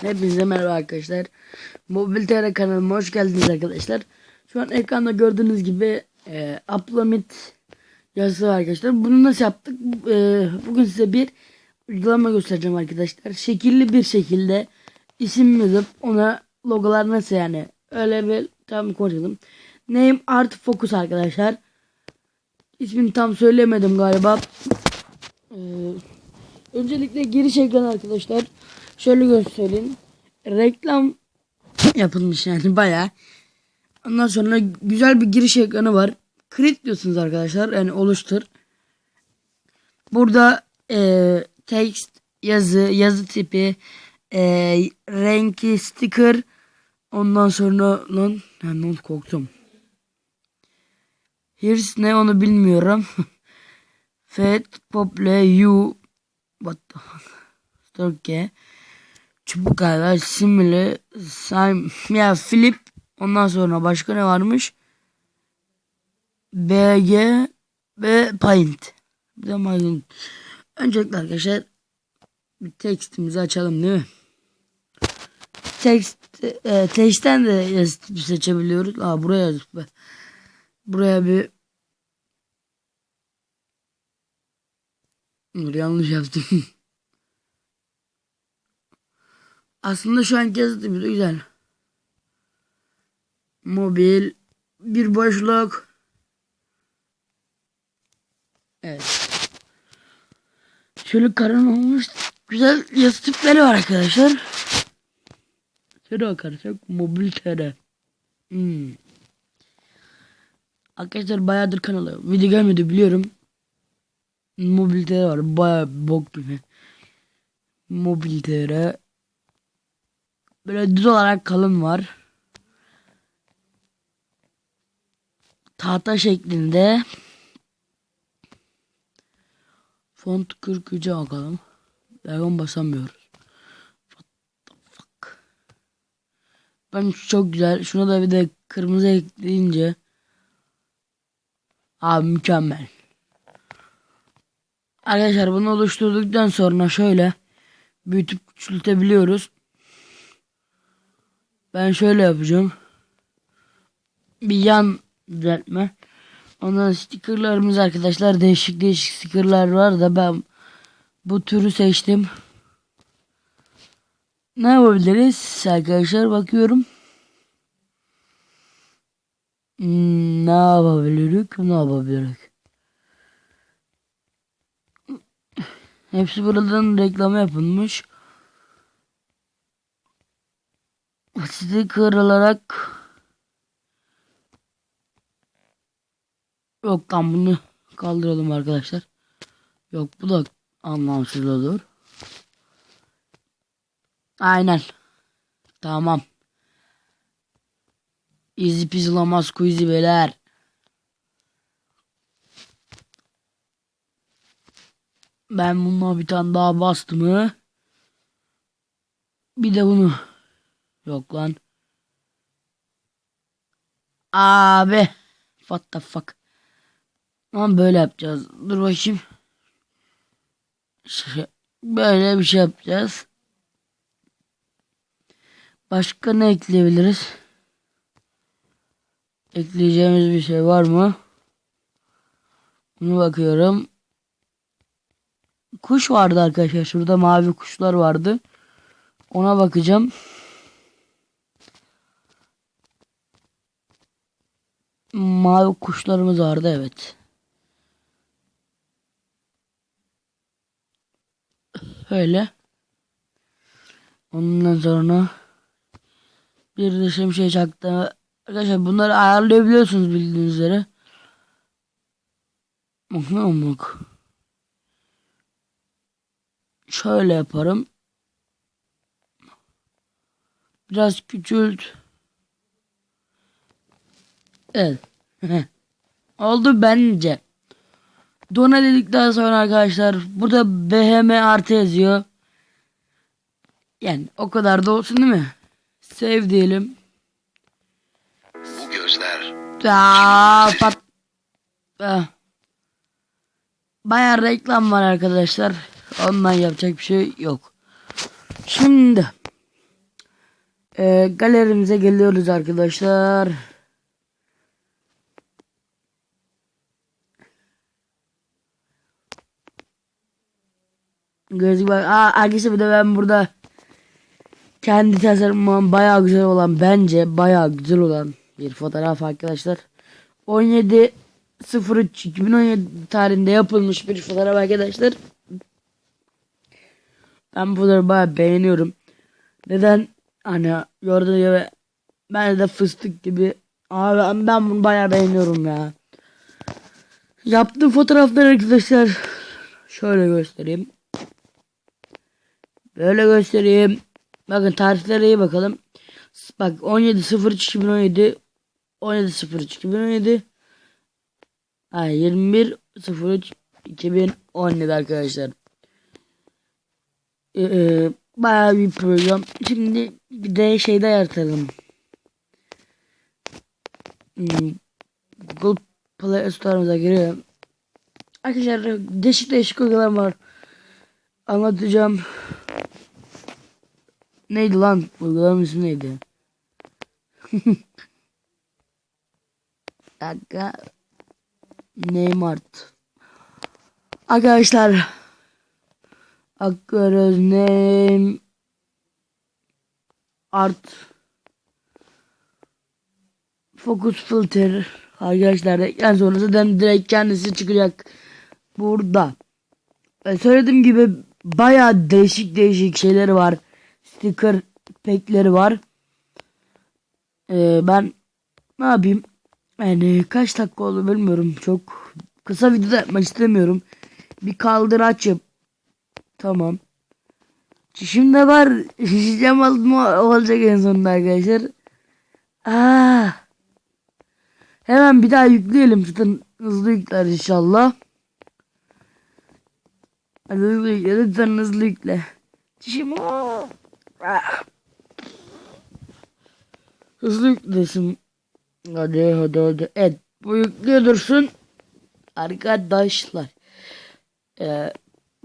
Hepinize merhaba arkadaşlar. Mobil TR kanalıma hoş geldiniz arkadaşlar. Şu an ekranda gördüğünüz gibi e, Upload yazısı var arkadaşlar. Bunu nasıl yaptık? E, bugün size bir uygulama göstereceğim arkadaşlar. Şekilli bir şekilde isim yazıp ona logolar nasıl yani öyle bir tam konuşalım. Name Art Focus arkadaşlar. İsmini tam söylemedim galiba. Ee, öncelikle giriş ekranı arkadaşlar. Şöyle göstereyim. Reklam yapılmış yani baya. Ondan sonra güzel bir giriş ekranı var. Create diyorsunuz arkadaşlar. Yani oluştur. Burada e, text, yazı, yazı tipi, e, renki, sticker. Ondan sonra lan yani onu korktum. Here's ne onu bilmiyorum. Fat, Pople, You, what the fuck? Türkiye. Çubuk galiba, Simile, Sim, ya Flip. Ondan sonra başka ne varmış? BG ve Paint. Bir de Paint. Öncelikle arkadaşlar bir tekstimizi açalım değil mi? Text, e, text'ten de yazıp seçebiliyoruz. Aa buraya yazıp be. Buraya bir Dur yanlış yaptım. Aslında şu an da güzel. Mobil bir boşluk. Evet. Şöyle karın olmuş güzel yazı tipleri var arkadaşlar. Şöyle bakarsak mobil TR. Hmm. Arkadaşlar bayağıdır kanalı video gelmedi biliyorum. Mobil TR var bayağı bok gibi. Mobil TR. Böyle düz olarak kalın var. Tahta şeklinde. Font 43'e bakalım. Devam basamıyoruz. What the fuck? Ben çok güzel. Şuna da bir de kırmızı ekleyince. Abi mükemmel. Arkadaşlar bunu oluşturduktan sonra şöyle büyütüp küçültebiliyoruz. Ben şöyle yapacağım. Bir yan düzeltme. Ondan stickerlarımız arkadaşlar değişik değişik stickerlar var da ben bu türü seçtim. Ne yapabiliriz arkadaşlar bakıyorum. Hmm, ne yapabiliriz? Ne yapabiliriz? Hepsi buradan reklama yapılmış. Sticker olarak Yok tam bunu kaldıralım arkadaşlar. Yok bu da anlamsız olur. Aynen. Tamam. Easy peasy lamaz quizzy. Ben bununla bir tane daha bastım mı? Bir de bunu. Yok lan. Abi. What the fuck. Ama böyle yapacağız. Dur bakayım. Böyle bir şey yapacağız. Başka ne ekleyebiliriz? Ekleyeceğimiz bir şey var mı? Bunu bakıyorum. Kuş vardı arkadaşlar. Şurada mavi kuşlar vardı. Ona bakacağım. Mavi kuşlarımız vardı evet. Öyle. Ondan sonra bir de şimşek çaktı. Arkadaşlar bunları ayarlayabiliyorsunuz bildiğiniz üzere. Bak. Şöyle yaparım. Biraz küçült. Evet. Oldu bence. Dona dedikten sonra arkadaşlar burada BHM artı yazıyor. Yani o kadar da olsun değil mi? Save diyelim. Bu gözler Aa, pat. Bayağı reklam var arkadaşlar. Ondan yapacak bir şey yok. Şimdi Ee, galerimize geliyoruz arkadaşlar. Gözlük bak. Aa, arkadaşlar bir de ben burada kendi tasarımım bayağı güzel olan bence bayağı güzel olan bir fotoğraf arkadaşlar. 17 03 2017 tarihinde yapılmış bir fotoğraf arkadaşlar. Ben bunları bayağı beğeniyorum. Neden? Hani gördüğünüz gibi ben de fıstık gibi. Abi ben- ben bunu bayağı beğeniyorum ya. Yaptığım fotoğraflar arkadaşlar şöyle göstereyim. Böyle göstereyim. Bakın tarihlere iyi bakalım. Bak 17.03.2017 17.03.2017 Ha 21.03.2017 arkadaşlar. Ee, bayağı bir program. Şimdi bir de şeyde yaratalım. Hmm, Google Play Store'umuza giriyorum. Arkadaşlar değişik değişik uygulamalar var. Anlatacağım. Neydi lan? Uygulamanın ismi neydi? Dakika. Neymart. Arkadaşlar. Akıyoruz name art focus filter arkadaşlar en sonra zaten direkt kendisi çıkacak burada e, söylediğim gibi baya değişik değişik şeyleri var sticker pekleri var E, ben ne yapayım yani kaç dakika oldu bilmiyorum çok kısa video da yapmak istemiyorum bir kaldıraç yap Tamam. Çişim de var. Şişeceğim mı olacak en sonunda arkadaşlar. Aa. Hemen bir daha yükleyelim. Zaten hızlı yükler inşallah. Hadi hızlı yükle. Lütfen hızlı yükle. Çişim. Ah. Hızlı yüklesin. Hadi hadi hadi. Evet. Bu yüklüyor dursun. Arkadaşlar. Ee,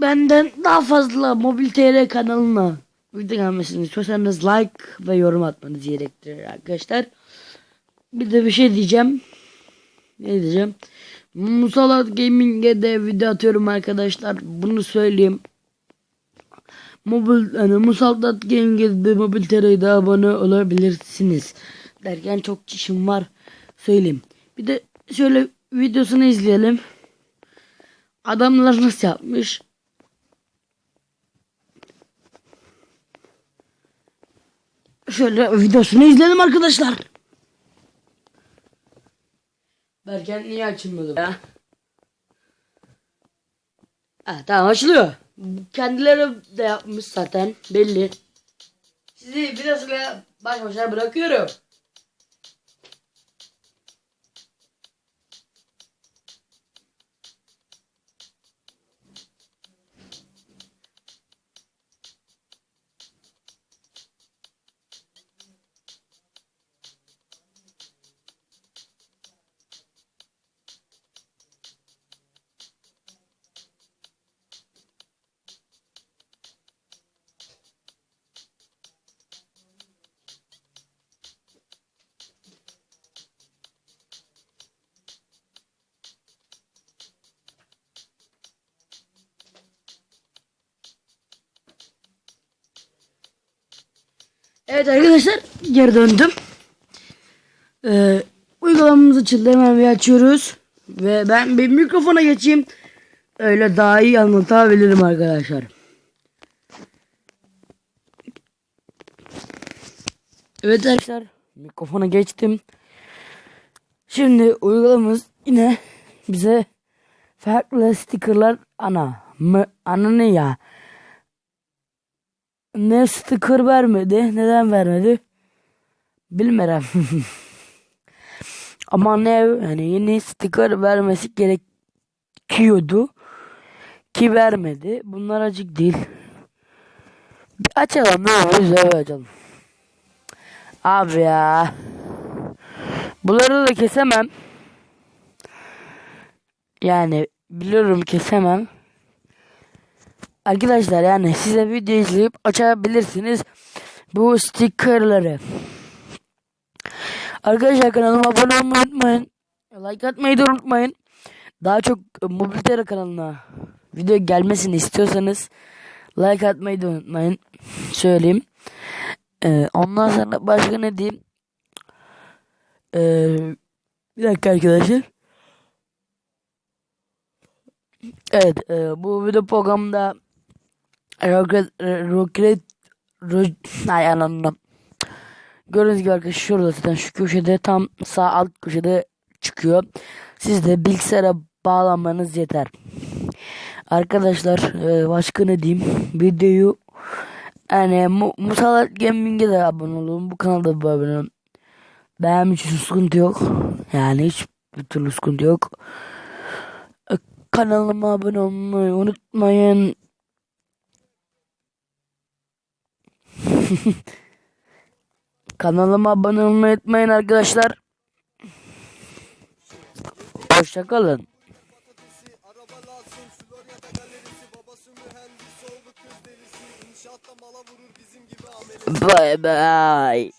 benden daha fazla Mobil TR kanalına video gelmesini istiyorsanız like ve yorum atmanız gerektirir arkadaşlar. Bir de bir şey diyeceğim. Ne diyeceğim? Musalat Gaming'e de video atıyorum arkadaşlar. Bunu söyleyeyim. Mobil yani Musalat Gaming'e de Mobil TR'ye de abone olabilirsiniz. Derken çok kişim var. Söyleyeyim. Bir de şöyle videosunu izleyelim. Adamlar nasıl yapmış? Şöyle videosunu izledim arkadaşlar. Berken niye açılmadı ya? Ha, tamam açılıyor. Kendileri de yapmış zaten belli. Sizi videosuyla baş başa bırakıyorum. Evet arkadaşlar geri döndüm. Ee, uygulamamız açıldı hemen bir açıyoruz. Ve ben bir mikrofona geçeyim. Öyle daha iyi anlatabilirim arkadaşlar. Evet arkadaşlar mikrofona geçtim. Şimdi uygulamamız yine bize farklı stickerlar ana mı ana ne ya ne sticker vermedi neden vermedi? Bilmiyorum ama ne yani yeni sticker vermesi gerekiyordu ki vermedi. Bunlar acık değil. Bir açalım ne olur evet açalım. Abi ya. Bunları da kesemem. Yani biliyorum kesemem. Arkadaşlar yani size video izleyip açabilirsiniz. bu stickerları. Arkadaşlar kanalıma abone olmayı unutmayın. Like atmayı da unutmayın. Daha çok Mobil TR kanalına video gelmesini istiyorsanız like atmayı da unutmayın. Söyleyeyim. Ee, ondan sonra başka ne diyeyim? Ee, bir dakika arkadaşlar. Evet e, bu video programda Rocket Rocket Ro- Ay anladım. Gördüğünüz gibi arkadaşlar şurada zaten şu köşede tam sağ alt köşede çıkıyor. Siz de bilgisayara bağlanmanız yeter. Arkadaşlar e, başka ne diyeyim? Videoyu yani Mu- Musalat Gaming'e de abone olun. Bu kanalda da abone olun. Benim için sıkıntı yok. Yani hiç bir türlü sıkıntı yok. E, Kanalıma abone olmayı unutmayın. Kanalıma abone olmayı unutmayın arkadaşlar. Hoşçakalın. Bye bye.